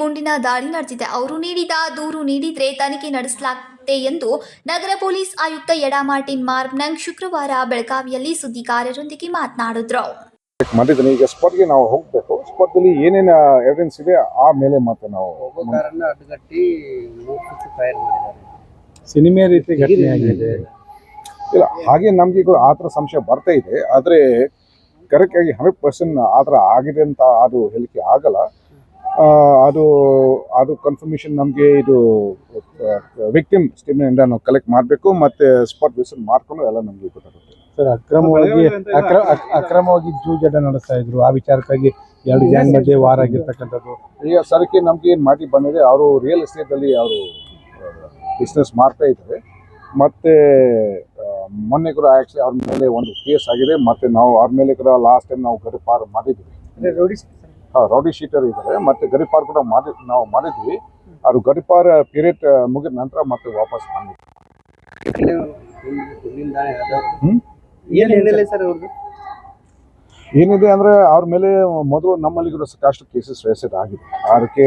ಗುಂಡಿನ ದಾಳಿ ನಡೆಸಿದೆ. ಅವರು ನೀಡಿದ ದೂರು ನೀಡಿದ್ರೆ ತನಿಖೆ ನಡೆಸಲಾಗುತ್ತೆ ಎಂದು ನಗರ ಪೊಲೀಸ್ ಆಯುಕ್ತ ಯಡಾ ಮಾರ್ಟಿನ್ ಮಾರ್ಬ್ನಂಗ್ ಶುಕ್ರವಾರ ಬೆಳಗಾವಿಯಲ್ಲಿ ಸುದ್ದಿಗಾರರೊಂದಿಗೆ ಮಾತನಾಡಿದ್ರು. ಮಾಡಿದ್ದೀನಿ ಈಗ ಸ್ಪಾಟ್ಗೆ ನಾವು ಹೋಗಬೇಕು. ಸ್ಪಾಟ್ದಲ್ಲಿ ಏನೇನು ಎವಿಡೆನ್ಸ್ ಇದೆ ಆ ಮೇಲೆ ಮತ್ತೆ ನಾವು ಅಡ್ಡಗಟ್ಟಿ ಸಿನಿಮೆ ರೀತಿ ಘಟನೆ ಆಗಿದೆ. ಇಲ್ಲ ಹಾಗೆ ನಮಗೆ ಕೂಡ ಆ ಥರ ಸಂಶಯ ಬರ್ತಾ ಇದೆ. ಆದರೆ ಕರೆಕ್ಟ್ ಆಗಿ ಹಂಡ್ರೆಡ್ ಪರ್ಸೆಂಟ್ ಆ ಥರ ಆಗಿದೆ ಅಂತ ಅದು ಹೇಳಿಕೆ ಆಗಲ್ಲ. ಅದು ಅದು ಕನ್ಫರ್ಮೇಷನ್ ನಮಗೆ ಇದು ವಿಕ್ಟಿಮ್ ಸ್ಟೇಟ್ಮೆಂಟ್ ನಾವು ಕಲೆಕ್ಟ್ ಮಾಡಬೇಕು ಮತ್ತೆ ಸ್ಪಾಟ್ ವಿಸಿಟ್ ಮಾಡ್ಕೊಂಡು ಎಲ್ಲ ನಮಗೆ ಗೊತ್ತಾಗುತ್ತೆ ಸರ್ ಅಕ್ರಮವಾಗಿ ಅಕ್ರಮ ಅಕ್ರಮವಾಗಿ ಅಕ್ರಮವಾಗಿ ಜೂಜಾಟ ನಡೆಸ್ತಾ ಇದ್ರು. ಆ ವಿಚಾರಕ್ಕಾಗಿ ಎರಡು ಗ್ಯಾಂಗ್ ಮಧ್ಯೆ ವಾರ ಆಗಿರ್ತಕ್ಕಂಥದ್ದು. ಈಗ ಸರಕ್ಕೆ ನಮ್ಗೆ ಏನು ಮಾಹಿತಿ ಬಂದಿದೆ ಅವರು ರಿಯಲ್ ಎಸ್ಟೇಟಲ್ಲಿ ಅವರು ಬಿಸ್ನೆಸ್ ಮಾಡ್ತಾ ಇದ್ದಾರೆ. ಮತ್ತೆ ಮೊನ್ನೆ ಕೂಡ ಆ್ಯಕ್ಚುಲಿ ಅವ್ರ ಮೇಲೆ ಒಂದು ಕೇಸ್ ಆಗಿದೆ. ಮತ್ತೆ ನಾವು ಅವ್ರ ಮೇಲೆ ಕೂಡ ಲಾಸ್ಟ್ ಟೈಮ್ ನಾವು ಗಡಿಪಾರ್ ಮಾಡಿದ್ವಿ. ಹಾ, ರೌಡಿ ಶೀಟರ್ ಇದ್ದಾರೆ ಮತ್ತೆ ಗಡಿಪಾರ್ ಕೂಡ ಮಾಡಿ ನಾವು ಮಾಡಿದ್ವಿ. ಅದು ಗಡಿಪಾರ ಪೀರಿಯಡ್ ಮುಗಿದ ನಂತರ ಮತ್ತೆ ವಾಪಸ್ ಬಂದಿದ್ವಿ ಏನಿದೆ ಅಂದ್ರೆ ಅವ್ರ ಮೇಲೆ ಮೊದಲು ನಮ್ಮಲ್ಲಿ ಕೂಡ ಸಾಕಷ್ಟು ಕೇಸಸ್ ರೇಸೆಡ್ ಆಗಿದೆ. ಅದಕ್ಕೆ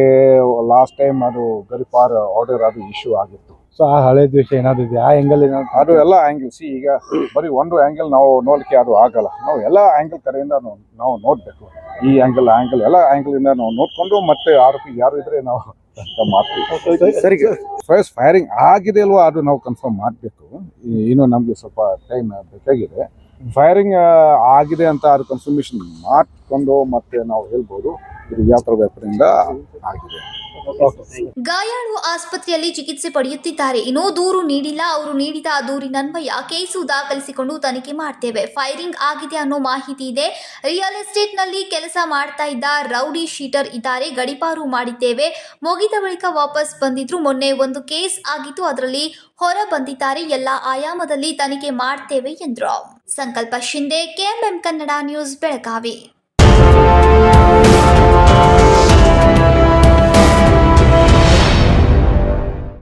ಲಾಸ್ಟ್ ಟೈಮ್ ಅದು ಗರಿಪಾರ್ ಆರ್ಡರ್ ಅದು ಇಶ್ಯೂ ಆಗಿತ್ತು. ಸೊ ಆ ಹಳೆ ದ್ವೇಷ ಏನಾದ್ರು ಇದೆ ಆ ಎಂಗಲ್ ಏನಾದ್ರು ಅದು ಎಲ್ಲ ಆಂಗಲ್ಸ್ ಈಗ ಬರೀ ಒಂದು ಆಂಗಲ್ ನಾವು ನೋಡ್ಲಿಕ್ಕೆ ಅದು ಆಗಲ್ಲ. ನಾವು ಎಲ್ಲ ಆಂಗಲ್ ಕಡೆಯಿಂದ ನಾವು ನೋಡಬೇಕು. ಈ ಆಂಗಲ್ ಆಂಗಲ್ ಎಲ್ಲ ಆಂಗಲ್ ಇಂದ ನಾವು ನೋಡಿಕೊಂಡು ಮತ್ತೆ ಆರೋಪಿ ಯಾರು ಇದ್ರೆ ನಾವು ಮಾಡ್ತೀವಿ. ಸರಿ ಫಸ್ಟ್ ಫೈರಿಂಗ್ ಆಗಿದೆ ಅಲ್ವಾ? ಅದು ನಾವು ಕನ್ಫರ್ಮ್ ಮಾಡಬೇಕು. ಇನ್ನು ನಮಗೆ ಸ್ವಲ್ಪ ಟೈಮ್ ಬೇಕಾಗಿದೆ. ಫೈರಿಂಗ್ ಆಗಿದೆ ಅಂತ ಅದು ಕನ್ಫರ್ಮೇಶನ್ ಮಾಡಿಕೊಂಡು ಮತ್ತೆ ನಾವು ಹೇಳ್ಬೋದು. ಇದು ವ್ಯಾಪಾರದಿಂದ ಆಗಿದೆ. ಗಾಯಾಳು ಆಸ್ಪತ್ರೆಯಲ್ಲಿ ಚಿಕಿತ್ಸೆ ಪಡೆಯುತ್ತಿದ್ದಾರೆ. ಇನ್ನೂ ದೂರು ನೀಡಿಲ್ಲ. ಅವರು ನೀಡಿದ ಆ ದೂರಿನನ್ವಯ ಕೇಸು ದಾಖಲಿಸಿಕೊಂಡು ತನಿಖೆ ಮಾಡ್ತೇವೆ. ಫೈರಿಂಗ್ ಆಗಿದೆ ಅನ್ನೋ ಮಾಹಿತಿ ಇದೆ. ರಿಯಲ್ ಎಸ್ಟೇಟ್ನಲ್ಲಿ ಕೆಲಸ ಮಾಡ್ತಾ ಇದ್ದ ರೌಡಿ ಶೀಟರ್ ಇದ್ದಾರೆ. ಗಡಿಪಾರು ಮಾಡಿದ್ದೇವೆ. ಮುಗಿದ ಬಳಿಕ ವಾಪಸ್ ಬಂದಿದ್ರು. ಮೊನ್ನೆ ಒಂದು ಕೇಸ್ ಆಗಿತ್ತು. ಅದರಲ್ಲಿ ಹೊರ ಬಂದಿದ್ದಾರೆ. ಎಲ್ಲ ಆಯಾಮದಲ್ಲಿ ತನಿಖೆ ಮಾಡ್ತೇವೆ ಎಂದ್ರು. Sankalp Shinde, KMM Kannada news, Belagavi.